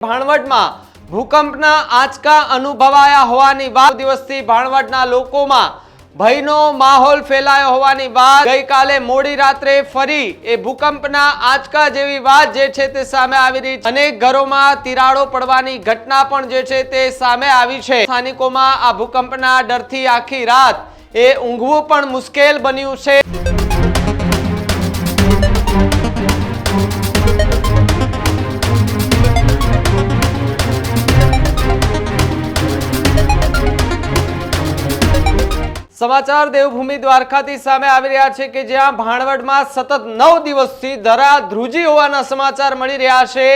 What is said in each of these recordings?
ભાણવડમાં ભૂકંપના આંચકા અનુભવાયા હોવાની વાત. દિવસથી ભાણવડના લોકોમાં ભયનો માહોલ ફેલાયો હોવાની વાત. ગઈકાલે મોડી રાત્રે ફરી એ ભૂકંપના આંચકા જેવી વાત જે છે તે સામે આવી રહી છે. અનેક ઘરોમાં તિરાડો પડવાની ઘટના પણ જે છે તે સામે આવી છે. સ્થાનિકોમાં આ ભૂકંપના ડરથી આખી રાત એ ઊંઘવું પણ મુશ્કેલ બન્યું છે. સમાચાર દેવભૂમિ દ્વારકાથી સામે આવી રહ્યા છે કે જ્યાં ભાણવડમાં સતત નવ દિવસથી ધરા ધ્રુજી હોવાના સમાચાર મળી રહ્યા છે.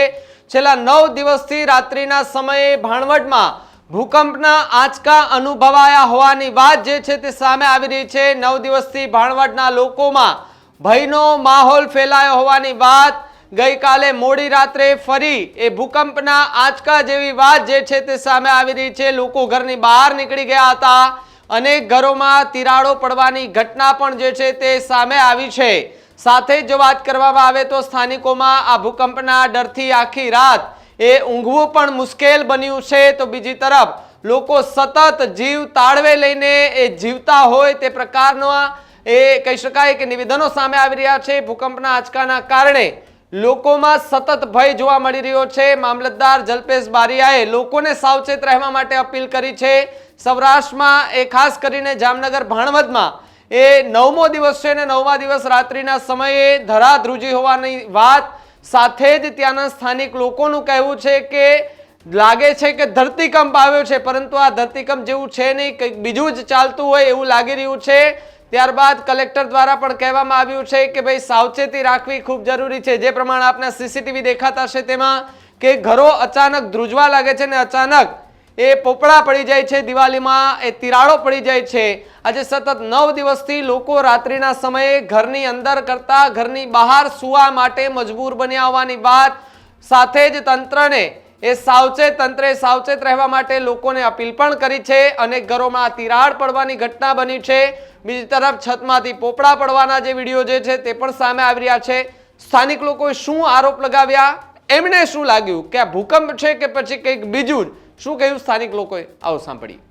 છેલ્લા નવ દિવસથી રાત્રિના સમયે ભાણવડમાં ભૂકંપના આંચકા અનુભવાયા હોવાની વાત જે છે તે સામે આવી રહી છે. નવ દિવસથી ભાણવડના લોકોમાં ભયનો માહોલ ફેલાયો હોવાની વાત. ગઈકાલે મોડી રાત્રે ફરી એ ભૂકંપના આંચકા જેવી વાત જે છે તે સામે આવી રહી છે. લોકો ઘરની બહાર નીકળી ગયા હતા. અનેક ઘરોમાં તિરાડો પડવાની ઘટના પણ જે છે તે સામે આવી છે. સાથે જ વાત કરવામાં આવે તો સ્થાનિકોમાં આ ભૂકંપના ડરથી આખી રાત એ ઊંઘવું પણ મુશ્કેલ બન્યું છે. તો બીજી તરફ, લોકો સતત જીવ તાળવે લઈને એ જીવતા હોય તે પ્રકારનો એ કહી શકાય કે નિવેદનો સામે આવી રહ્યા છે. ભૂકંપના આંચકાના કારણે લોકોમાં સતત ભય જોવા મળી રહ્યો છે. મામલતદાર જલ્પેશ બારિયાએ લોકોને સાવચેત રહેવા માટે અપીલ કરી છે. સૌરાષ્ટ્રમાં એ ખાસ કરીને જામનગર ભાણવદમાં એ નવમો દિવસ છે ને નવમા દિવસ રાત્રિના સમયે ધરાધ્રુજી હોવાની વાત. સાથે જ ત્યાંના સ્થાનિક લોકોનું કહેવું છે કે લાગે છે કે ધરતીકંપ આવ્યો છે, પરંતુ આ ધરતીકંપ જેવું છે નહીં. કંઈક બીજું જ ચાલતું હોય એવું લાગી રહ્યું છે. ત્યારબાદ કલેક્ટર દ્વારા પણ કહેવામાં આવ્યું છે કે ભાઈ સાવચેતી રાખવી ખૂબ જરૂરી છે. જે પ્રમાણે આપના સીસીટીવી દેખાતા છે તેમાં કે ઘરો અચાનક ધ્રુજવા લાગે છે ને અચાનક એ પોપડા પડી જાય છે દિવાળીમાં એ તિરાડો પડી જાય છે. આજે સતત નવ દિવસથી લોકો રાત્રિના સમયે ઘરની અંદર કરતા ઘરની બહાર સુવા માટે મજબૂર બન્યા હોવાની વાત સાથે જ તંત્રને એ સાવચેત તંત્રે સાવચેત રહેવા માટે લોકોને અપીલ પણ કરી છે અનેક ઘરોમાં તિરાડ પડવાની ઘટના બની છે. બીજી તરફ છતમાંથી પોપડા પડવાના જે વીડિયો જે છે તે પણ સામે આવી રહ્યા છે. સ્થાનિક લોકોએ શું આરોપ લગાવ્યા? એમને શું લાગ્યું? કે આ ભૂકંપ છે કે પછી કંઈક બીજું શું કહ્યું સ્થાનિક લોકોએ? આવું સાંભળ્યું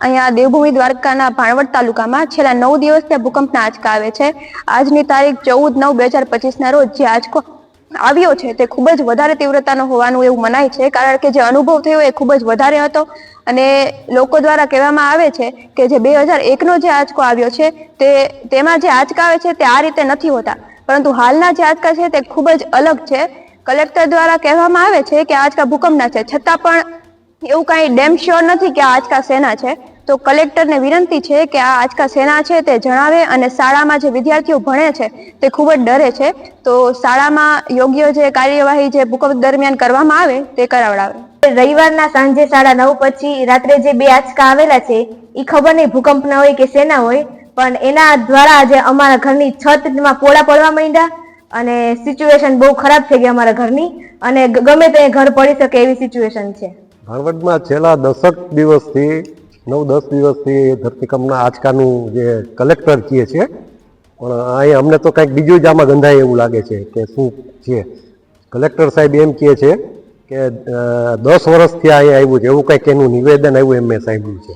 અહીંયા દેવભૂમિ દ્વારકાના ભાણવડ તાલુકામાં છેલ્લા નવ દિવસથી ભૂકંપના આંચકા આવે છે. આજની તારીખ ચૌદ નવ બે હજાર પચીસના રોજ જે આંચકો આવ્યો છે તે ખૂબ જ વધારે તીવ્રતાનો હોવાનું એવું મનાય છે. કારણ કે જે અનુભવ થયો એ ખૂબ જ વધારે હતો. અને લોકો દ્વારા કહેવામાં આવે છે કે જે બે હજાર એકનો જે આંચકો આવ્યો છે તે તેમાં જે આંચકા આવે છે તે આ રીતે નથી હોતા. પરંતુ હાલના જે આંચકા છે તે ખૂબ જ અલગ છે. કલેક્ટર દ્વારા કહેવામાં આવે છે કે આંચકા ભૂકંપના છે. છતાં પણ એવું કાંઈ ડેમ શ્યોર નથી કે આ આંચકા સેના છે. તો કલેક્ટરને વિનંતી છે કે આ આંચકા સેના છે તે જણાવે અને શાળામાં જે વિદ્યાર્થીઓ ભણે છે તે ખૂબ જ ડરે છે. તો શાળામાં યોગ્ય જે કાર્યવાહી જે ભૂકંપ દરમિયાન કરવામાં આવે તે કરાવડાવે. રવિવારના સાંજે સાડા નવ પછી રાત્રે જે બે આંચકા આવેલા છે એ ખબર નહીં ભૂકંપના હોય કે શેના હોય પણ એના દ્વારા જે અમારા ઘરની છતમાં પોળા પડવા માંડ્યા અને સિચ્યુએશન બહુ ખરાબ થઈ ગઈ અમારા ઘરની અને ગમે તે ઘર પડી શકે એવી સિચ્યુએશન છે. ભાણવડમાં છેલ્લા દસક દિવસથી નવ દસ દિવસથી ધરતીકંપના આંચકાનું જે કલેક્ટર કહે છે, પણ અહીંયા અમને તો કંઈક બીજું જ આમાં ગંધાય એવું લાગે છે કે શું છે. કલેક્ટર સાહેબ એમ કહે છે કે દસ વર્ષથી અહીંયા આવ્યું છે, એવું કંઈક એનું નિવેદન આવ્યું એમ મેં સાંભળ્યું છે.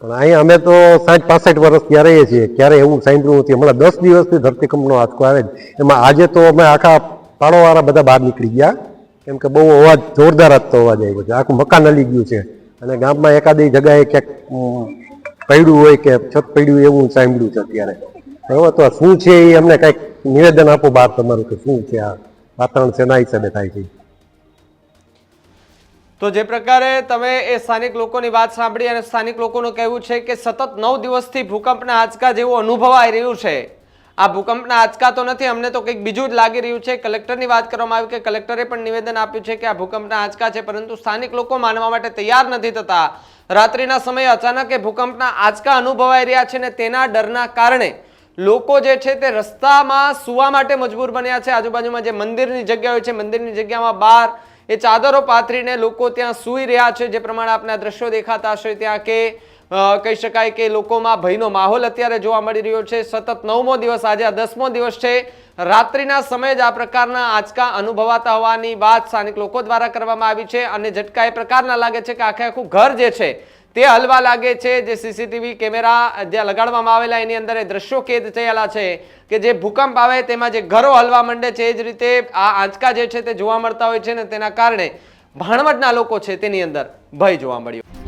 પણ અહીંયા અમે તો સાઠ પાસઠ વર્ષ ત્યાં રહીએ છીએ ક્યારે એવું સાંભળ્યું નથી. હમણાં દસ દિવસથી ધરતીકંપનો આંચકો આવે એમાં આજે તો અમે આખા પાડોવાળા બધા બહાર નીકળી ગયા. કેમ કે બહુ અવાજ જોરદાર આજતો અવાજ આવ્યો છે. આખું મકાન હલી ગયું છે. અને ગામમાં એકાદી જગાએ ક્યાંક પડ્યું હોય કે છત પડ્યું એવું સાંભળ્યું છે અત્યારે. બરાબર તો શું છે એ અમને કંઈક નિવેદન આપો બહાર તમારું કે શું છે આ વાતાવરણ શેના હિસાબે થાય છે. તો જે પ્રકારે તમે એ સ્થાનિક લોકોની વાત સાંભળી અને સ્થાનિક લોકોનું કહેવું છે કે સતત નવ દિવસથી ભૂકંપના આંચકા જેવું અનુભવાઈ રહ્યું છે. આ ભૂકંપના આંચકા તો નથી, અમને તો કંઈક બીજું જ લાગી રહ્યું છે. કલેક્ટરની વાત કરવામાં આવી કે કલેક્ટરે પણ નિવેદન આપ્યું છે કે આ ભૂકંપના આંચકા છે, પરંતુ સ્થાનિક લોકો માનવા માટે તૈયાર નથી થતા. રાત્રિના સમયે અચાનક એ ભૂકંપના આંચકા અનુભવાઈ રહ્યા છે ને તેના ડરના કારણે લોકો જે છે તે રસ્તામાં સુવા માટે મજબૂર બન્યા છે. આજુબાજુમાં જે મંદિરની જગ્યા હોય છે, મંદિરની જગ્યામાં બહાર એ ચાદરો પાથરીને લોકો ત્યાં સૂઈ રહ્યા છે. જે પ્રમાણે આપના દ્રશ્યો દેખાતા હશે ત્યાં કે કહી શકાય કે લોકોમાં ભયનો માહોલ અત્યારે જોવા મળી રહ્યો છે. સતત નવમો દિવસ, આજે આ દસમો દિવસ છે. રાત્રિના સમયે જ આ પ્રકારના આંચકા અનુભવાતા હોવાની વાત સ્થાનિક લોકો દ્વારા કરવામાં આવી છે અને ઝટકા એ પ્રકારના લાગે છે કે આખે આખું ઘર જે છે, તે હલવા લાગે છે. જે સીસીટીવી કેમેરા જ્યાં લગાડવામાં આવેલા એની અંદર એ દ્રશ્યો કેદ થયેલા છે કે જે ભૂકંપ આવે તેમાં જે ઘરો હલવા માંડે છે, એ જ રીતે આ આંચકા જે છે તે જોવા મળતા હોય છે ને તેના કારણે ભાણવડના લોકો છે તેની અંદર ભય જોવા મળ્યો.